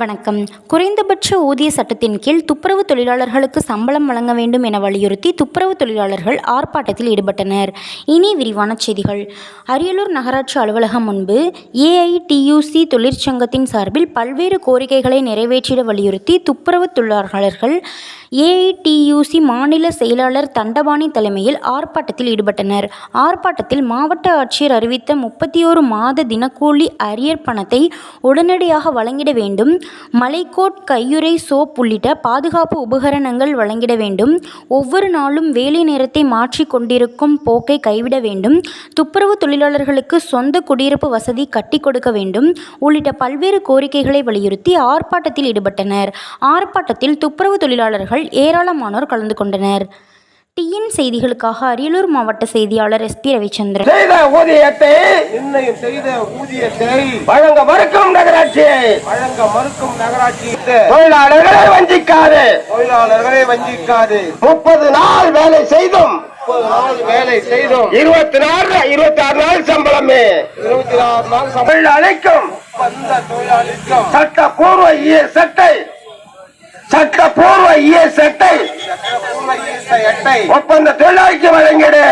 வணக்கம். குறைந்தபட்ச ஊதிய சட்டத்தின் கீழ் துப்புரவு தொழிலாளர்களுக்கு சம்பளம் வழங்க வேண்டும் என வலியுறுத்தி துப்புரவு தொழிலாளர்கள் ஆர்ப்பாட்டத்தில் ஈடுபட்டனர். இனி விரிவான செய்திகள். அரியலூர் நகராட்சி அலுவலகம் முன்பு ஏஐடியூசி தொழிற்சங்கத்தின் சார்பில் பல்வேறு கோரிக்கைகளை நிறைவேற்றிட வலியுறுத்தி துப்புரவு தொழிலாளர்கள் ஏஐடியூசி மாநில செயலாளர் தண்டபாணி தலைமையில் ஆர்ப்பாட்டத்தில் ஈடுபட்டனர். ஆர்ப்பாட்டத்தில் மாவட்ட ஆட்சியர் அறிவித்த முப்பத்தி ஓரு மாத தினக்கூலி அரியர் பணத்தை உடனடியாக வழங்கிட வேண்டும். மலைக்கோட் கையுறை சோப் உள்ளிட்ட பாதுகாப்பு உபகரணங்கள் வழங்கிட வேண்டும். ஒவ்வொரு நாளும் வேலை நேரத்தை மாற்றிக் கொண்டிருக்கும் போக்கை கைவிட வேண்டும். துப்புரவு தொழிலாளர்களுக்கு சொந்த குடியிருப்பு வசதி கட்டிக் கொடுக்க வேண்டும். உள்ளிட்ட பல்வேறு கோரிக்கைகளை வலியுறுத்தி ஆர்ப்பாட்டத்தில் ஈடுபட்டனர். ஆர்ப்பாட்டத்தில் துப்புரவு தொழிலாளர்கள் ஏராளமானோர் கலந்து கொண்டனர். டிஎன் செய்திகளுக்காக அரியலூர் மாவட்ட செய்தியாளர் எஸ்பி ரவிச்சந்திரன். செய்த ஊதியத்தை நிர்ணயம் செய்த ஊதியத்தை வழங்க மறுக்கும் நகராட்சி. வழங்க மறுக்கும் நகராட்சி. தொழிலாளர்களை வஞ்சிக்காது. தொழிலாளர்களை வஞ்சிக்காது. முப்பது நாள் வேலை செய்தும். முப்பது நாள் வேலை செய்தோம். இருபத்தி நாலு இருபத்தி ஆறு நாள் சம்பளமே. இருபத்தி ஆறு நாள் சம்பளம். இஎஸ்ஐ சட்டப்பூர்வ இஎஸ்ஐ சட்டப்பூர்வ ஈட்ட எட்டை ஒப்பந்த தொழிலாளிக்கு வழங்கிடு.